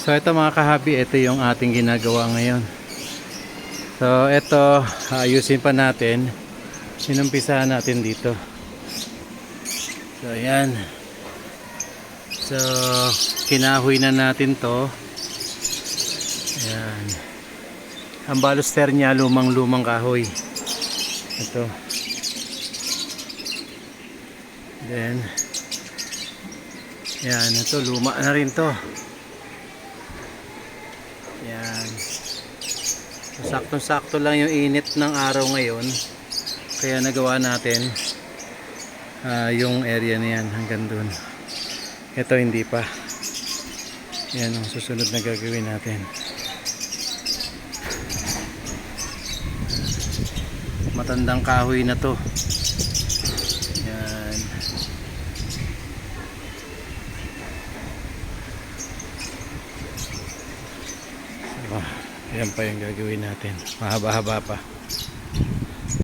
So ito mga kahabi, ito yung ating ginagawa ngayon. So ito, ayusin pa natin. Sinumpisahan natin dito. So ayan. So kinahoy na natin to. Ayan. Ang baluster niya lumang-lumang kahoy. Ito. Then yan, ito luma na rin to. Yan. So, Saktong-sakto lang yung init ng araw ngayon. Kaya nagawa natin ah, yung area na yan hanggang dun. Ito hindi pa. Yan ang susunod na gagawin natin. Matandang kahoy na to. Ah, yan pa yung gagawin natin. Mahaba-haba pa.